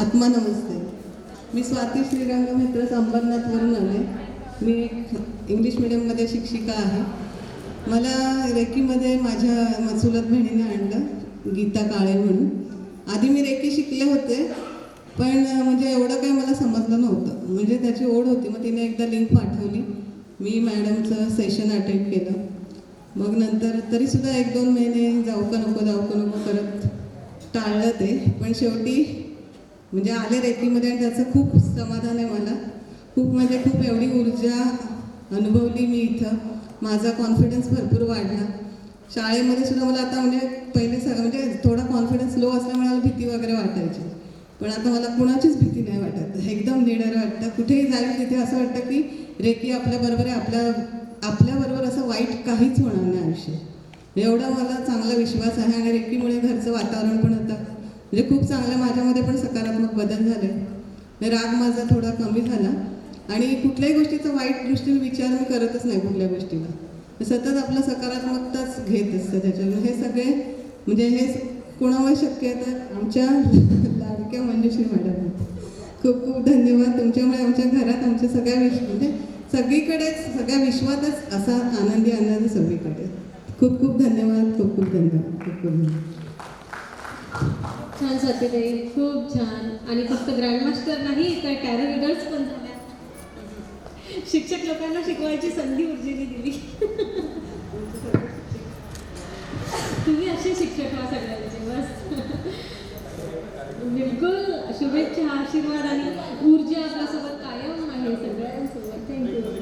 आत्मा नमस्ते मी स्वाती श्रीरंग मित्र अंबरनाथवरून आले मी एक इंग्लिश मिडियममध्ये शिक्षिका आहे. मला रेकीमध्ये माझ्या मसुलत चुलत बहिणीने आणलं गीता काळे म्हणून. आधी मी रेकी शिकले होते पण म्हणजे एवढं काही मला समजलं नव्हतं. म्हणजे त्याची ओढ होती मग तिने एकदा लिंक पाठवली. मी मॅडमचं सेशन अटेंड केलं. मग नंतर तरीसुद्धा एक दोन महिने जाऊ का नको जाऊ का नको करत टाळलं ते. पण शेवटी म्हणजे आले रेकीमध्ये आणि त्याचं खूप समाधान आहे मला. खूप म्हणजे खूप एवढी ऊर्जा अनुभवली मी इथं. माझा कॉन्फिडन्स भरपूर वाढला. शाळेमध्ये सुद्धा मला आता म्हणजे पहिले सगळं म्हणजे थोडा कॉन्फिडन्स लो असल्यामुळे मला भीती वगैरे वाटायची. पण आता मला कुणाचीच भीती नाही वाटत. एकदम निडर वाटतं. कुठेही जाईल तिथे असं वाटतं की रेकी आपल्याबरोबर आहे आपल्या आपल्याबरोबर असं वाईट काहीच होणार नाही आयुष्यात. एवढा मला चांगला विश्वास आहे आणि रेकीमुळे घरचं वातावरण पण होतं म्हणजे खूप चांगलं माझ्यामध्ये पण सकारात्मक बदल झाले. राग माझा थोडा कमी झाला. आणि कुठल्याही गोष्टीचा वाईट दृष्टीने विचार मी करतच नाही कुठल्या गोष्टीला. सतत आपलं सकारात्मकताच घेत असतं त्याच्यामुळे हे सगळे म्हणजे हे कोणामुळे शक्य आहे तर आमच्या लाडक्या मंजुश्री मॅडम खूप खूप धन्यवाद. तुमच्यामुळे आमच्या घरात आमच्या सगळ्या विषय म्हणजे सगळीकडेच सगळ्या विश्वातच असा आनंदी आनंद सगळीकडे. खूप खूप धन्यवाद खूप खूप धन्यवाद खूप खूप धन्यवाद. छान स्वातीताई खूप छान. आणि फक्त ग्रँडमास्टर नाही तर टॅरो रिडर्स पण झाल्या शिक्षक लोकांना शिकवायची संधी उर्जेने दिली. तुम्ही असे शिक्षक व्हा सगळ्यांचे बस. बिलकुल शुभेच्छा आशीर्वाद आणि 什么